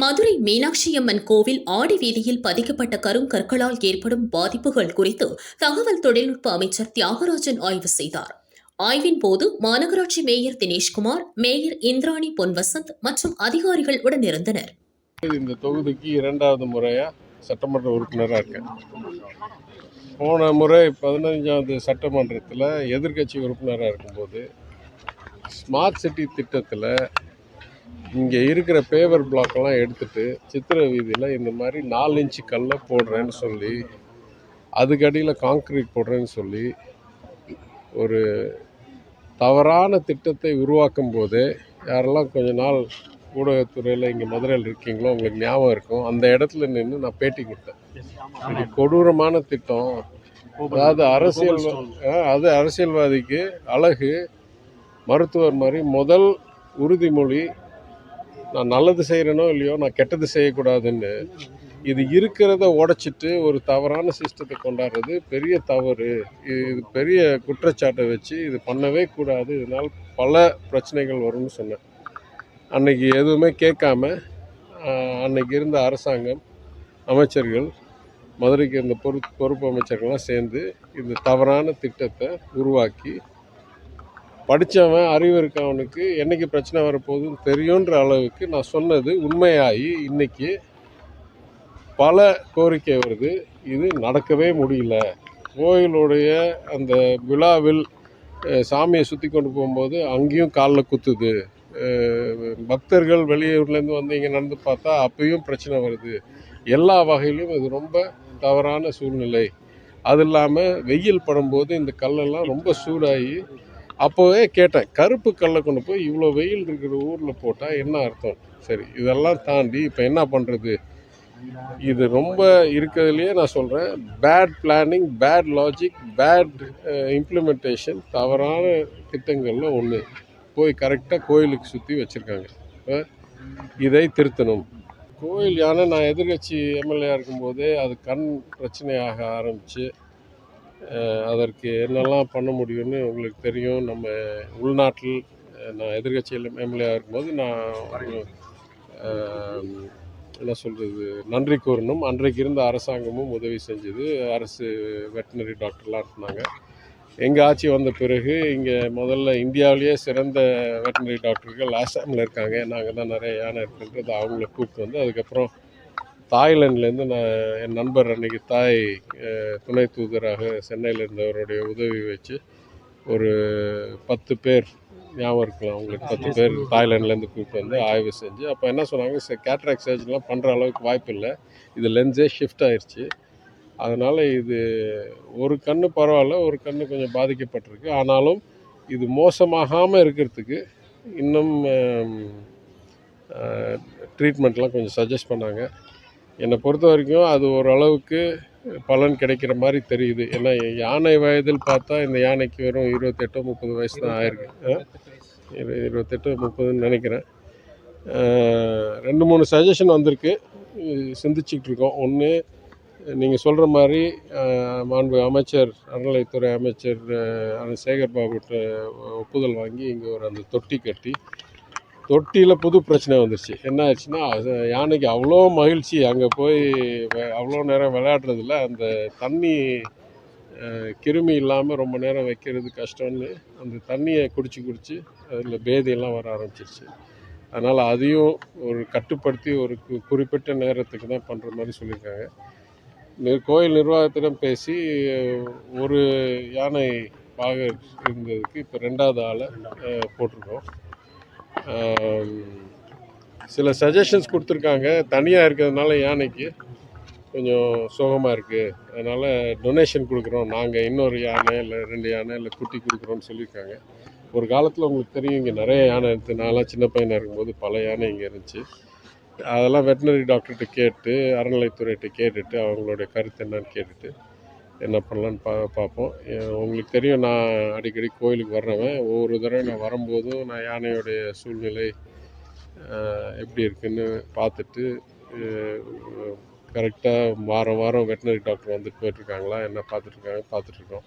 மதுரை மீனாட்சியம்மன் கோவில் ஆடி வீதியில் பதிக்கப்பட்ட கருங்கற்களால் ஏற்படும் பாதிப்புகள் குறித்து தகவல் தொழில்நுட்ப அமைச்சர் தியாகராஜன் ஆய்வு செய்தார். ஆய்வின் போது மாநகராட்சி மேயர் தினேஷ்குமார் மேயர் இந்திராணி பொன்வசந்த் மற்றும் அதிகாரிகள் உடனிருந்தனர். இந்த தொகுதிக்கு இரண்டாவது முறையாக சட்டமன்ற உறுப்பினராக இருக்கேன். போன முறை பதினஞ்சாவது சட்டமன்றத்தில் எதிர்க்கட்சி உறுப்பினராக இருக்கும்போது ஸ்மார்ட் சிட்டி திட்டத்தில் இங்கே இருக்கிற பேவர் பிளாக்கெல்லாம் எடுத்துட்டு சித்திர வீதியில் இந்த மாதிரி நாலு இன்ச்சு கல்லை போடுறேன்னு சொல்லி அதுக்கடியில் காங்க்ரீட் போடுறேன்னு சொல்லி ஒரு தவறான திட்டத்தை உருவாக்கும் போதே யாரெல்லாம் கொஞ்ச நாள் ஊடகத்துறையில் இங்கே மதுரையில் இருக்கீங்களோ உங்களுக்கு ஞாபகம் இருக்கும். அந்த இடத்துல நின்று நான் பேட்டி கொடுத்தேன். இது கொடூரமான திட்டம். அதாவது அரசியல் அது அரசியல்வாதிக்கு அழகு மருத்துவர் மாதிரி முதல் உறுதிமொழி நான் நல்லது செய்கிறேனோ இல்லையோ நான் கெட்டது செய்யக்கூடாதுன்னு இது இருக்கிறத உடைச்சிட்டு ஒரு தவறான சிஸ்டத்தை கொண்டாடுறது பெரிய தவறு. இது பெரிய குற்றச்சாட்டை வச்சு இது பண்ணவே கூடாது. இதனால் பல பிரச்சனைகள் வரும்னு சொன்னேன். அன்னைக்கு எதுவுமே கேட்காம அன்னைக்கு இருந்த அரசாங்கம் அமைச்சர்கள் மதுரைக்கு இருந்த பொறுப்பு பொறுப்பு அமைச்சர்கள்லாம் சேர்ந்து இந்த தவறான திட்டத்தை உருவாக்கி படித்தவன் அறிவு இருக்கவனுக்கு என்னைக்கு பிரச்சனை வரப்போகுதுன்னு தெரியுன்ற அளவுக்கு நான் சொன்னது உண்மையாகி இன்றைக்கி பல கோரிக்கை வருது. இது நடக்கவே முடியல. கோயிலுடைய அந்த விழாவில் சாமியை சுற்றி கொண்டு போகும்போது அங்கேயும் காலில் குத்துது. பக்தர்கள் வெளியூர்லேருந்து வந்து இங்கே நடந்து பார்த்தா அப்பயும் பிரச்சனை வருது. எல்லா வகையிலும் இது ரொம்ப தவறான சூழ்நிலை. அது இல்லாமல் வெயில் படும்போது இந்த கல்லெல்லாம் ரொம்ப சூடாகி அப்போவே கேட்டேன் கருப்பு கல்லை கொண்டு போய் இவ்வளோ வெயில் இருக்கிற ஊரில் போட்டால் என்ன அர்த்தம்? சரி இதெல்லாம் தாண்டி இப்போ என்ன பண்ணுறது இது ரொம்ப இருக்கிறதுலையே நான் சொல்கிறேன் bad planning bad logic bad implementation தவறான திட்டங்களில் ஒன்று போய் கரெக்டாக கோயிலுக்கு சுற்றி வச்சுருக்காங்க. இதை திருத்தணும். கோயில் யானை நான் எதிர்கட்சி எம்எல்ஏ இருக்கும்போதே அது கண் பிரச்சனையாக ஆரம்பித்து அதற்கு என்னெல்லாம் பண்ண முடியும்னு உங்களுக்கு தெரியும். நம்ம உள்நாட்டில் நான் எதிர்கட்சியில் எம்எல்ஏ இருக்கும்போது நான் என்ன சொல்கிறது நன்றி கூறணும். அன்றைக்கு இருந்த அரசாங்கமும் உதவி செஞ்சது. அரசு வெட்டினரி டாக்டர்லாம் இருந்தாங்க. எங்கள் ஆட்சி வந்த பிறகு இங்கே முதல்ல இந்தியாவிலேயே சிறந்த வெட்டினரி டாக்டர்கள் ஆசாமில் இருக்காங்க. நாங்கள் தான் நிறைய யானை இருக்குன்றது அவங்கள கூப்பிட்டு வந்து அதுக்கப்புறம் தாய்லாண்ட்லேருந்து நான் என் நண்பர் அன்னைக்கு தாய் துணை தூதராக சென்னையில் இருந்தவருடைய உதவி வச்சு ஒரு பத்து பேர் ஞாபகம் இருக்கலாம் உங்களுக்கு பத்து பேர் தாய்லாண்ட்லேருந்து கூப்பிட்டு வந்து ஆய்வு செஞ்சு அப்போ என்ன சொன்னாங்க கேட்ராக் சர்ஜரிலாம் பண்ணுற அளவுக்கு வாய்ப்பு இல்லை. இது லென்ஸே ஷிஃப்ட் ஆயிடுச்சு அதனால் இது ஒரு கண்ணு பரவாயில்ல ஒரு கண்ணு கொஞ்சம் பாதிக்கப்பட்டிருக்கு. ஆனாலும் இது மோசமாகாமல் இருக்கிறதுக்கு இன்னும் ட்ரீட்மெண்ட்லாம் கொஞ்சம் சஜஸ்ட் பண்ணாங்க. என்னை பொறுத்த வரைக்கும் அது ஓரளவுக்கு பலன் கிடைக்கிற மாதிரி தெரியுது. ஏன்னா யானை வயதில் பார்த்தா இந்த யானைக்கு வெறும் இருபத்தெட்டோ முப்பது வயசு தான் ஆயிருக்கு. இருபத்தெட்டு முப்பதுன்னு நினைக்கிறேன். ரெண்டு மூணு சஜஷன் வந்திருக்கு. சிந்திச்சுக்கிட்டு இருக்கோம். ஒன்று நீங்கள் சொல்கிற மாதிரி மாண்பு அமைச்சர் அறநிலைத்துறை அமைச்சர் சேகர் பாபுட்ட ஒப்புதல் வாங்கி இங்கே ஒரு அந்த தொட்டி கட்டி தொட்டியில் புது பிரச்சனை வந்துருச்சு. என்ன ஆச்சுன்னா அது யானைக்கு அவ்வளோ மகிழ்ச்சி. அங்கே போய் அவ்வளோ நேரம் விளையாடுறதில்ல அந்த தண்ணி கிருமி இல்லாமல் ரொம்ப நேரம் வைக்கிறது கஷ்டம்னு அந்த தண்ணியை குடிச்சு குடிச்சு அதில் பேதியெல்லாம் வர ஆரம்பிச்சிருச்சு. அதனால் அதையும் ஒரு கட்டுப்படுத்தி ஒரு கு- குறிப்பிட்ட நேரத்துக்கு தான் பண்ணுற மாதிரி சொல்லியிருக்காங்க. கோயில் நிர்வாகத்திடம் பேசி ஒரு யானை பாக இருந்ததுக்கு இப்போ ரெண்டாவது ஆளை போட்டிருக்கோம். சில சஜஷன்ஸ் கொடுத்துருக்காங்க. தனியாக இருக்கிறதுனால யானைக்கு கொஞ்சம் சோகமாக இருக்குது அதனால் டொனேஷன் கொடுக்குறோம். நாங்கள் இன்னொரு யானை இல்லை ரெண்டு யானை இல்லை குட்டி கொடுக்குறோன்னு சொல்லியிருக்காங்க. ஒரு காலத்தில் உங்களுக்கு தெரியும் இங்கே நிறைய யானை இருந்துச்சு நான்லாம் சின்ன பையனாக இருக்கும்போது பல யானை இங்கே இருந்துச்சு. அதெல்லாம் வெட்டினரி டாக்டர்கிட்ட கேட்டு அறநிலைத்துறையிட்ட கேட்டுட்டு அவங்களுடைய கருத்து என்னன்னு கேட்டுட்டு என்ன பண்ணலான்னு பா பார்ப்போம். உங்களுக்கு தெரியும் நான் அடிக்கடி கோயிலுக்கு வர்றவன். ஒவ்வொரு தடவை நான் வரும்போதும் நான் யானையோடைய சூழ்நிலை எப்படி இருக்குன்னு பார்த்துட்டு கரெக்டாக வாரம் வாரம் வெட்டினரி டாக்டர் வந்துட்டு போயிட்டுருக்காங்களா என்ன பார்த்துட்ருக்காங்க பார்த்துட்ருக்கோம்